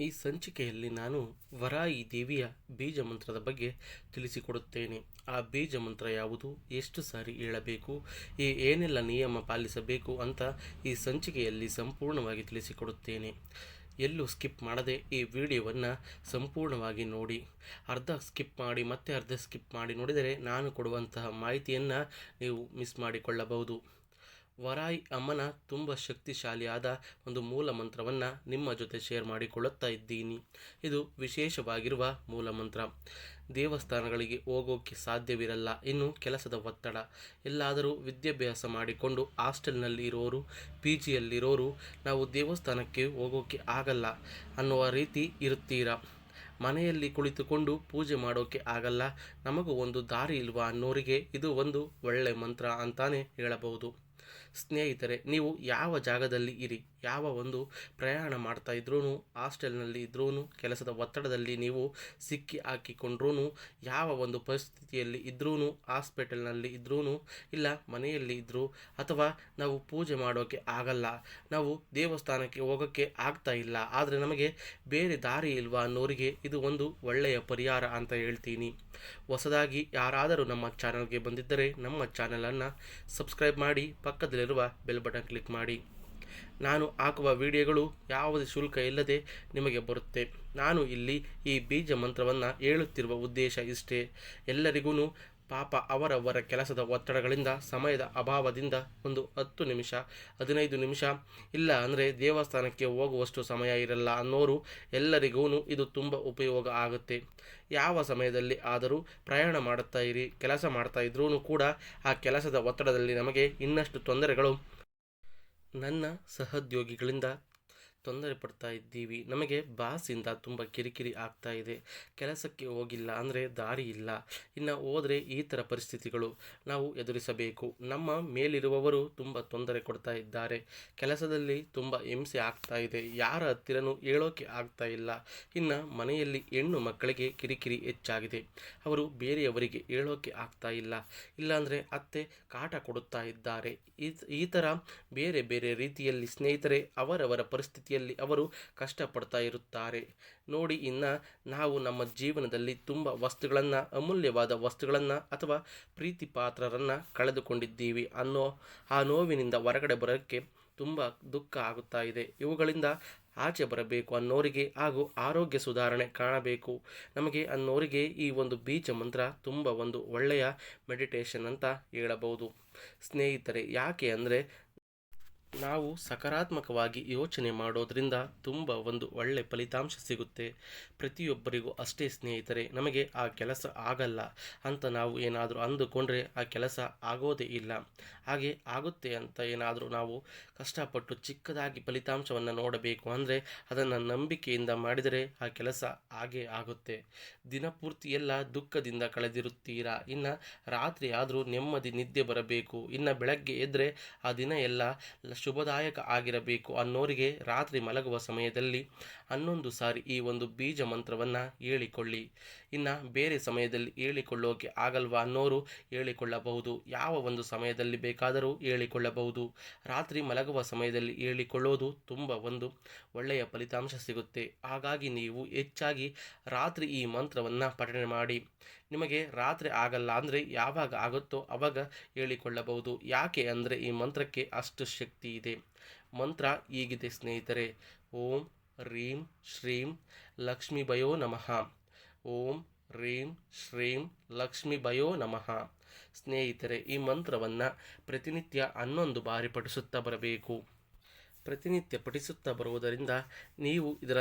ಈ ಸಂಚಿಕೆಯಲ್ಲಿ ನಾನು ವರಾಯಿ ದೇವಿಯ ಬೀಜ ಮಂತ್ರದ ಬಗ್ಗೆ ತಿಳಿಸಿಕೊಡುತ್ತೇನೆ. ಆ ಬೀಜ ಮಂತ್ರ ಯಾವುದು? ಎಷ್ಟು ಸಾರಿ ಹೇಳಬೇಕು ಈ ಏನೆಲ್ಲ ನಿಯಮ ಪಾಲಿಸಬೇಕು ಅಂತ ಈ ಸಂಚಿಕೆಯಲ್ಲಿ ಸಂಪೂರ್ಣವಾಗಿ ತಿಳಿಸಿಕೊಡುತ್ತೇನೆ. ಎಲ್ಲೂ ಸ್ಕಿಪ್ ಮಾಡದೆ ಈ ವಿಡಿಯೋವನ್ನು ಸಂಪೂರ್ಣವಾಗಿ ನೋಡಿ. ಅರ್ಧ ಸ್ಕಿಪ್ ಮಾಡಿ ಮತ್ತೆ ಅರ್ಧ ಸ್ಕಿಪ್ ಮಾಡಿ ನೋಡಿದರೆ ನಾನು ಕೊಡುವಂತಹ ಮಾಹಿತಿಯನ್ನು ನೀವು ಮಿಸ್ ಮಾಡಿಕೊಳ್ಳಬಹುದು. ವರಾಯಿ ಅಮ್ಮನ ತುಂಬ ಶಕ್ತಿಶಾಲಿಯಾದ ಒಂದು ಮೂಲ ಮಂತ್ರವನ್ನು ನಿಮ್ಮ ಜೊತೆ ಶೇರ್ ಮಾಡಿಕೊಳ್ಳುತ್ತಾ ಇದ್ದೀನಿ. ಇದು ವಿಶೇಷವಾಗಿರುವ ಮೂಲ ಮಂತ್ರ. ದೇವಸ್ಥಾನಗಳಿಗೆ ಹೋಗೋಕ್ಕೆ ಸಾಧ್ಯವಿರಲ್ಲ. ಇನ್ನು ಕೆಲಸದ ಒತ್ತಡ. ಎಲ್ಲಾದರೂ ವಿದ್ಯಾಭ್ಯಾಸ ಮಾಡಿಕೊಂಡು ಹಾಸ್ಟೆಲ್ನಲ್ಲಿ ಇರೋರು ಪಿ ಜಿಯಲ್ಲಿರೋರು ನಾವು ದೇವಸ್ಥಾನಕ್ಕೆ ಹೋಗೋಕ್ಕೆ ಆಗಲ್ಲ ಅನ್ನುವ ರೀತಿ ಇರುತ್ತೀರಾ? ಮನೆಯಲ್ಲಿ ಕುಳಿತುಕೊಂಡು ಪೂಜೆ ಮಾಡೋಕ್ಕೆ ಆಗಲ್ಲ. ನಮಗೂ ಒಂದು ದಾರಿ ಇಲ್ವಾ ಅನ್ನೋರಿಗೆ ಇದು ಒಂದು ಒಳ್ಳೆ ಮಂತ್ರ ಅಂತಾನೆ ಹೇಳಬಹುದು. ಸ್ನೇಹಿತರೆ, ನೀವು ಯಾವ ಜಾಗದಲ್ಲಿ ಇರಿ, ಯಾವ ಒಂದು ಪ್ರಯಾಣ ಮಾಡ್ತಾ ಇದ್ರೂ ಹಾಸ್ಟೆಲ್ನಲ್ಲಿ ಇದ್ರೂ ಕೆಲಸದ ಒತ್ತಡದಲ್ಲಿ ನೀವು ಸಿಕ್ಕಿ ಹಾಕಿಕೊಂಡ್ರೂ ಯಾವ ಒಂದು ಪರಿಸ್ಥಿತಿಯಲ್ಲಿ ಇದ್ರೂ ಹಾಸ್ಪಿಟಲ್ನಲ್ಲಿ ಇದ್ರೂ ಇಲ್ಲ ಮನೆಯಲ್ಲಿ ಇದ್ದರೂ ಅಥವಾ ನಾವು ಪೂಜೆ ಮಾಡೋಕ್ಕೆ ಆಗಲ್ಲ, ನಾವು ದೇವಸ್ಥಾನಕ್ಕೆ ಹೋಗೋಕ್ಕೆ ಆಗ್ತಾ ಇಲ್ಲ, ಆದರೆ ನಮಗೆ ಬೇರೆ ದಾರಿ ಇಲ್ವಾ ಅನ್ನೋರಿಗೆ ಇದು ಒಂದು ಒಳ್ಳೆಯ ಪರಿಹಾರ ಅಂತ ಹೇಳ್ತೀನಿ. ಹೊಸದಾಗಿ ಯಾರಾದರೂ ನಮ್ಮ ಚಾನಲ್ಗೆ ಬಂದಿದ್ದರೆ ನಮ್ಮ ಚಾನಲನ್ನು ಸಬ್ಸ್ಕ್ರೈಬ್ ಮಾಡಿ ಪಕ್ಕದಲ್ಲಿರುವ ಬೆಲ್ ಬಟನ್ ಕ್ಲಿಕ್ ಮಾಡಿ. ನಾನು ಹಾಕುವ ವಿಡಿಯೋಗಳು ಯಾವುದೇ ಶುಲ್ಕ ಇಲ್ಲದೆ ನಿಮಗೆ ಬರುತ್ತೆ. ನಾನು ಇಲ್ಲಿ ಈ ಬೀಜ ಮಂತ್ರವನ್ನು ಹೇಳುತ್ತಿರುವ ಉದ್ದೇಶ ಇಷ್ಟೇ. ಎಲ್ಲರಿಗೂ ಪಾಪ ಅವರವರ ಕೆಲಸದ ಒತ್ತಡಗಳಿಂದ, ಸಮಯದ ಅಭಾವದಿಂದ ಒಂದು ಹತ್ತು ನಿಮಿಷ, ಹದಿನೈದು ನಿಮಿಷ, ಇಲ್ಲ ಅಂದರೆ ದೇವಸ್ಥಾನಕ್ಕೆ ಹೋಗುವಷ್ಟು ಸಮಯ ಇರಲ್ಲ ಅನ್ನೋರು ಎಲ್ಲರಿಗೂ ಇದು ತುಂಬ ಉಪಯೋಗ ಆಗುತ್ತೆ. ಯಾವ ಸಮಯದಲ್ಲಿ ಆದರೂ ಪ್ರಯಾಣ ಮಾಡುತ್ತಾ ಇರಿ, ಕೆಲಸ ಮಾಡ್ತಾ ಇದ್ರೂ ಕೂಡ ಆ ಕೆಲಸದ ಒತ್ತಡದಲ್ಲಿ ನಮಗೆ ಇನ್ನಷ್ಟು ತೊಂದರೆಗಳು ನನ್ನ ಸಹೋದ್ಯೋಗಿಗಳಿಂದ ತೊಂದರೆ ಪಡ್ತಾ ಇದ್ದೀವಿ. ನಮಗೆ ಬಾಸಿಂದ ತುಂಬ ಕಿರಿಕಿರಿ ಆಗ್ತಾ ಇದೆ. ಕೆಲಸಕ್ಕೆ ಹೋಗಿಲ್ಲ ಅಂದರೆ ದಾರಿ ಇಲ್ಲ. ಇನ್ನು ಹೋದರೆ ಈ ಥರ ಪರಿಸ್ಥಿತಿಗಳು ನಾವು ಎದುರಿಸಬೇಕು. ನಮ್ಮ ಮೇಲಿರುವವರು ತುಂಬ ತೊಂದರೆ ಕೊಡ್ತಾ ಇದ್ದಾರೆ. ಕೆಲಸದಲ್ಲಿ ತುಂಬ ಹಿಂಸೆ ಆಗ್ತಾ ಇದೆ. ಯಾರ ಹತ್ತಿರನೂ ಹೇಳೋಕೆ ಆಗ್ತಾ ಇಲ್ಲ. ಇನ್ನು ಮನೆಯಲ್ಲಿ ಹೆಣ್ಣು ಮಕ್ಕಳಿಗೆ ಕಿರಿಕಿರಿ ಹೆಚ್ಚಾಗಿದೆ. ಅವರು ಬೇರೆಯವರಿಗೆ ಹೇಳೋಕೆ ಆಗ್ತಾ ಇಲ್ಲ. ಇಲ್ಲಾಂದರೆ ಅತ್ತೆ ಕಾಟ ಕೊಡುತ್ತಾ ಇದ್ದಾರೆ. ಈ ಥರ ಬೇರೆ ಬೇರೆ ರೀತಿಯಲ್ಲಿ ಸ್ನೇಹಿತರೆ ಅವರವರ ಪರಿಸ್ಥಿತಿಯಲ್ಲಿ ಅವರು ಕಷ್ಟಪಡ್ತಾ ಇರುತ್ತಾರೆ. ನೋಡಿ, ಇನ್ನು ನಾವು ನಮ್ಮ ಜೀವನದಲ್ಲಿ ತುಂಬ ವಸ್ತುಗಳನ್ನು, ಅಮೂಲ್ಯವಾದ ವಸ್ತುಗಳನ್ನು ಅಥವಾ ಪ್ರೀತಿಪಾತ್ರರನ್ನು ಕಳೆದುಕೊಂಡಿದ್ದೀವಿ. ಅನ್ನೋ, ಆ ನೋವಿನಿಂದ ಹೊರಗಡೆ ಬರೋಕ್ಕೆ ತುಂಬ ದುಃಖ ಆಗುತ್ತಾ ಇದೆ. ಇವುಗಳಿಂದ ಆಚೆ ಬರಬೇಕು ಅನ್ನೋರಿಗೆ ಹಾಗೂ ಆರೋಗ್ಯ ಸುಧಾರಣೆ ಕಾಣಬೇಕು. ನಮಗೆ ಅನ್ನೋರಿಗೆ ಈ ಒಂದು ಬೀಜ ಮಂತ್ರ ತುಂಬ ಒಂದು ಒಳ್ಳೆಯ ಮೆಡಿಟೇಷನ್ ಅಂತ ಹೇಳಬಹುದು. ಸ್ನೇಹಿತರೆ, ಯಾಕೆ ಅಂದರೆ ನಾವು ಸಕಾರಾತ್ಮಕವಾಗಿ ಯೋಚನೆ ಮಾಡೋದ್ರಿಂದ ತುಂಬ ಒಂದು ಒಳ್ಳೆ ಫಲಿತಾಂಶ ಸಿಗುತ್ತೆ. ಪ್ರತಿಯೊಬ್ಬರಿಗೂ ಅಷ್ಟೇ ಸ್ನೇಹಿತರೆ, ನಮಗೆ ಆ ಕೆಲಸ ಆಗಲ್ಲ ಅಂತ ನಾವು ಏನಾದರೂ ಅಂದುಕೊಂಡ್ರೆ ಆ ಕೆಲಸ ಆಗೋದೇ ಇಲ್ಲ. ಹಾಗೆ ಆಗುತ್ತೆ ಅಂತ ಏನಾದರೂ ನಾವು ಕಷ್ಟಪಟ್ಟು ಚಿಕ್ಕದಾಗಿ ಫಲಿತಾಂಶವನ್ನು ನೋಡಬೇಕು ಅಂದರೆ ಅದನ್ನು ನಂಬಿಕೆಯಿಂದ ಮಾಡಿದರೆ ಆ ಕೆಲಸ ಹಾಗೇ ಆಗುತ್ತೆ. ದಿನಪೂರ್ತಿ ಎಲ್ಲ ದುಃಖದಿಂದ ಕಳೆದಿರುತ್ತೀರಾ? ಇನ್ನು ರಾತ್ರಿ ಆದರೂ ನೆಮ್ಮದಿ ನಿದ್ದೆ ಬರಬೇಕು. ಇನ್ನು ಬೆಳಗ್ಗೆ ಎದ್ದರೆ ಆ ದಿನ ಎಲ್ಲ ಶುಭದಾಯಕ ಆಗಿರಬೇಕು ಅನ್ನೋರಿಗೆ ರಾತ್ರಿ ಮಲಗುವ ಸಮಯದಲ್ಲಿ ಹನ್ನೊಂದು ಸಾರಿ ಈ ಒಂದು ಬೀಜ ಮಂತ್ರವನ್ನು ಹೇಳಿಕೊಳ್ಳಿ. ಇನ್ನು ಬೇರೆ ಸಮಯದಲ್ಲಿ ಹೇಳಿಕೊಳ್ಳೋಕೆ ಆಗಲ್ವಾ ಅನ್ನೋರು ಹೇಳಿಕೊಳ್ಳಬಹುದು. ಯಾವ ಒಂದು ಸಮಯದಲ್ಲಿ ಬೇಕಾದರೂ ಹೇಳಿಕೊಳ್ಳಬಹುದು. ರಾತ್ರಿ ಮಲಗುವ ಸಮಯದಲ್ಲಿ ಹೇಳಿಕೊಳ್ಳೋದು ತುಂಬ ಒಂದು ಒಳ್ಳೆಯ ಫಲಿತಾಂಶ ಸಿಗುತ್ತೆ. ಹಾಗಾಗಿ ನೀವು ಹೆಚ್ಚಾಗಿ ರಾತ್ರಿ ಈ ಮಂತ್ರವನ್ನು ಪಠಣೆ ಮಾಡಿ. ನಿಮಗೆ ರಾತ್ರಿ ಆಗಲ್ಲ ಅಂದರೆ ಯಾವಾಗ ಆಗುತ್ತೋ ಅವಾಗ ಹೇಳಿಕೊಳ್ಳಬಹುದು. ಯಾಕೆ ಅಂದರೆ ಈ ಮಂತ್ರಕ್ಕೆ ಅಷ್ಟು ಶಕ್ತಿ ಇದೆ. ಮಂತ್ರ ಹೀಗಿದೆ, ಸ್ನೇಹಿತರೆ. ಓಂ ರೀಂ ಶ್ರೀಂ ಲಕ್ಷ್ಮೀ ಭಯೋ ನಮಃ. ಓಂ ರೀಂ ಶ್ರೀಂ ಲಕ್ಷ್ಮೀ ಭಯೋ ನಮಃ. ಸ್ನೇಹಿತರೆ, ಈ ಮಂತ್ರವನ್ನು ಪ್ರತಿನಿತ್ಯ ಹನ್ನೊಂದು ಬಾರಿ ಪಠಿಸುತ್ತಾ ಬರಬೇಕು. ಪ್ರತಿನಿತ್ಯ ಪಠಿಸುತ್ತಾ ಬರುವುದರಿಂದ ನೀವು ಇದರ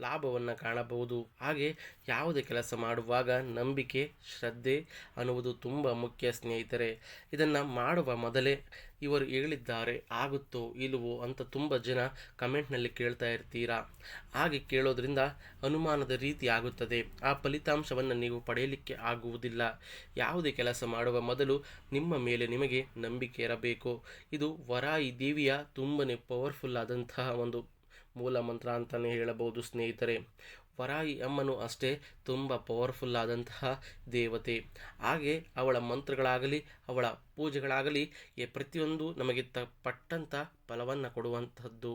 ಲಾಭವನ್ನು ಕಾಣಬಹುದು. ಹಾಗೆ ಯಾವುದೇ ಕೆಲಸ ಮಾಡುವಾಗ ನಂಬಿಕೆ, ಶ್ರದ್ಧೆ ಅನ್ನುವುದು ತುಂಬ ಮುಖ್ಯ ಸ್ನೇಹಿತರೆ. ಇದನ್ನು ಮಾಡುವ ಮೊದಲೇ ಇವರು ಹೇಳಿದ್ದಾರೆ, ಆಗುತ್ತೋ, ಇಲ್ಲವೋ ಅಂತ ತುಂಬ ಜನ ಕಮೆಂಟ್ನಲ್ಲಿ ಕೇಳ್ತಾ ಇರ್ತೀರಾ? ಹಾಗೆ ಕೇಳೋದ್ರಿಂದ ಅನುಮಾನದ ರೀತಿ ಆಗುತ್ತದೆ. ಆ ಫಲಿತಾಂಶವನ್ನು ನೀವು ಪಡೆಯಲಿಕ್ಕೆ ಆಗುವುದಿಲ್ಲ. ಯಾವುದೇ ಕೆಲಸ ಮಾಡುವ ಮೊದಲು ನಿಮ್ಮ ಮೇಲೆ ನಿಮಗೆ ನಂಬಿಕೆ ಇರಬೇಕು. ಇದು ವರಾಯಿ ದೇವಿಯ ತುಂಬನೇ ಪವರ್ಫುಲ್ ಆದಂತಹ ಒಂದು ಮೂಲ ಮಂತ್ರ ಅಂತಲೇ ಹೇಳಬಹುದು ಸ್ನೇಹಿತರೆ. ವರಾಯಿ ಅಮ್ಮನು ಅಷ್ಟೇ ತುಂಬ ಪವರ್ಫುಲ್ ಆದಂತಹ ದೇವತೆ. ಹಾಗೆ ಅವಳ ಮಂತ್ರಗಳಾಗಲಿ, ಅವಳ ಪೂಜೆಗಳಾಗಲಿ ಈ ಪ್ರತಿಯೊಂದು ನಮಗೆ ತ ಪಟ್ಟಂಥ ಫಲವನ್ನು ಕೊಡುವಂಥದ್ದು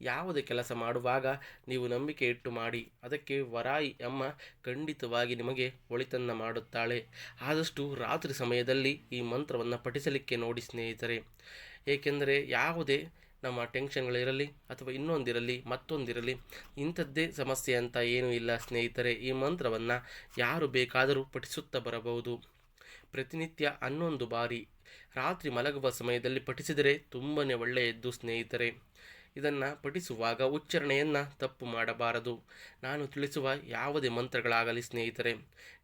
ಯಾವುದೇ ಕೆಲಸ ಮಾಡುವಾಗ ನೀವು ನಂಬಿಕೆ ಇಟ್ಟು ಮಾಡಿ, ಅದಕ್ಕೆ ವರಾಯಿ ಅಮ್ಮ ಖಂಡಿತವಾಗಿ ನಿಮಗೆ ಒಳಿತನ್ನು ಮಾಡುತ್ತಾಳೆ. ಆದಷ್ಟು ರಾತ್ರಿ ಸಮಯದಲ್ಲಿ ಈ ಮಂತ್ರವನ್ನು ಪಠಿಸಲಿಕ್ಕೆ ನೋಡಿ ಸ್ನೇಹಿತರೆ. ಏಕೆಂದರೆ ಯಾವುದೇ ನಮ್ಮ ಟೆನ್ಷನ್ಗಳಿರಲಿ ಅಥವಾ ಇನ್ನೊಂದಿರಲಿ, ಮತ್ತೊಂದಿರಲಿ, ಇಂಥದ್ದೇ ಸಮಸ್ಯೆ ಅಂತ ಏನೂ ಇಲ್ಲ ಸ್ನೇಹಿತರೆ. ಈ ಮಂತ್ರವನ್ನು ಯಾರು ಬೇಕಾದರೂ ಪಠಿಸುತ್ತಾ ಬರಬಹುದು. ಪ್ರತಿನಿತ್ಯ ಹನ್ನೊಂದು ಬಾರಿ ರಾತ್ರಿ ಮಲಗುವ ಸಮಯದಲ್ಲಿ ಪಠಿಸಿದರೆ ತುಂಬಾ ಒಳ್ಳೆಯದ್ದು ಸ್ನೇಹಿತರೆ. ಇದನ್ನು ಪಠಿಸುವಾಗ ಉಚ್ಚಾರಣೆಯನ್ನು ತಪ್ಪು ಮಾಡಬಾರದು. ನಾನು ತಿಳಿಸುವ ಯಾವುದೇ ಮಂತ್ರಗಳಾಗಲಿ ಸ್ನೇಹಿತರೆ.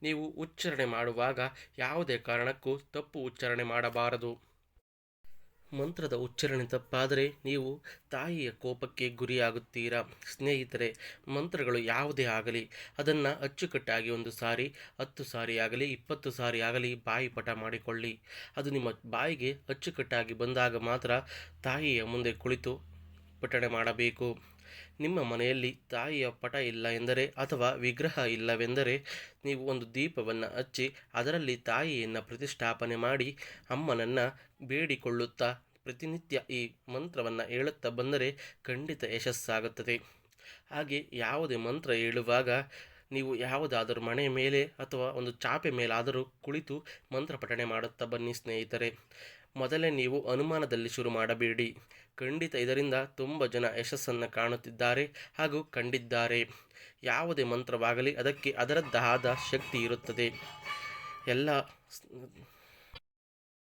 ನೀವು ಉಚ್ಚಾರಣೆ ಮಾಡುವಾಗ ಯಾವುದೇ ಕಾರಣಕ್ಕೂ ತಪ್ಪು ಉಚ್ಚಾರಣೆ ಮಾಡಬಾರದು. ಮಂತ್ರದ ಉಚ್ಚಾರಣೆ ತಪ್ಪಾದರೆ ನೀವು ತಾಯಿಯ ಕೋಪಕ್ಕೆ ಗುರಿಯಾಗುತ್ತೀರಾ? ಸ್ನೇಹಿತರೆ, ಮಂತ್ರಗಳು ಯಾವುದೇ ಆಗಲಿ, ಅದನ್ನು ಅಚ್ಚುಕಟ್ಟಾಗಿ ಒಂದು ಸಾರಿ, ಹತ್ತು ಸಾರಿ ಆಗಲಿ, ಇಪ್ಪತ್ತು ಸಾರಿ ಆಗಲಿ ಬಾಯಿ ಪಟ ಮಾಡಿಕೊಳ್ಳಿ. ಅದು ನಿಮ್ಮ ಬಾಯಿಗೆ ಅಚ್ಚುಕಟ್ಟಾಗಿ ಬಂದಾಗ ಮಾತ್ರ ತಾಯಿಯ ಮುಂದೆ ಕುಳಿತು ಪಠಣೆ ಮಾಡಬೇಕು. ನಿಮ್ಮ ಮನೆಯಲ್ಲಿ ತಾಯಿಯ ಪಟ ಇಲ್ಲ ಎಂದರೆ ಅಥವಾ ವಿಗ್ರಹ ಇಲ್ಲವೆಂದರೆ ನೀವು ಒಂದು ದೀಪವನ್ನು ಹಚ್ಚಿ ಅದರಲ್ಲಿ ತಾಯಿಯನ್ನು ಪ್ರತಿಷ್ಠಾಪನೆ ಮಾಡಿ ಅಮ್ಮನನ್ನು ಬೇಡಿಕೊಳ್ಳುತ್ತಾ ಪ್ರತಿನಿತ್ಯ ಈ ಮಂತ್ರವನ್ನು ಹೇಳುತ್ತಾ ಬಂದರೆ ಖಂಡಿತ ಯಶಸ್ಸಾಗುತ್ತದೆ. ಹಾಗೆ ಯಾವುದೇ ಮಂತ್ರ ಹೇಳುವಾಗ ನೀವು ಯಾವುದಾದರೂ ಮನೆ ಮೇಲೆ ಅಥವಾ ಒಂದು ಚಾಪೆ ಮೇಲಾದರೂ ಕುಳಿತು ಮಂತ್ರ ಪಠಣೆ ಮಾಡುತ್ತಾ ಬನ್ನಿ ಸ್ನೇಹಿತರೆ. ಮೊದಲೇ ನೀವು ಅನುಮಾನದಲ್ಲಿ ಶುರು ಮಾಡಬೇಡಿ. ಖಂಡಿತ ಇದರಿಂದ ತುಂಬ ಜನ ಯಶಸ್ಸನ್ನು ಕಾಣುತ್ತಿದ್ದಾರೆ ಹಾಗೂ ಕಂಡಿದ್ದಾರೆ. ಯಾವುದೇ ಮಂತ್ರವಾಗಲಿ ಅದಕ್ಕೆ ಅದರದ್ದಾದ ಶಕ್ತಿ ಇರುತ್ತದೆ. ಎಲ್ಲ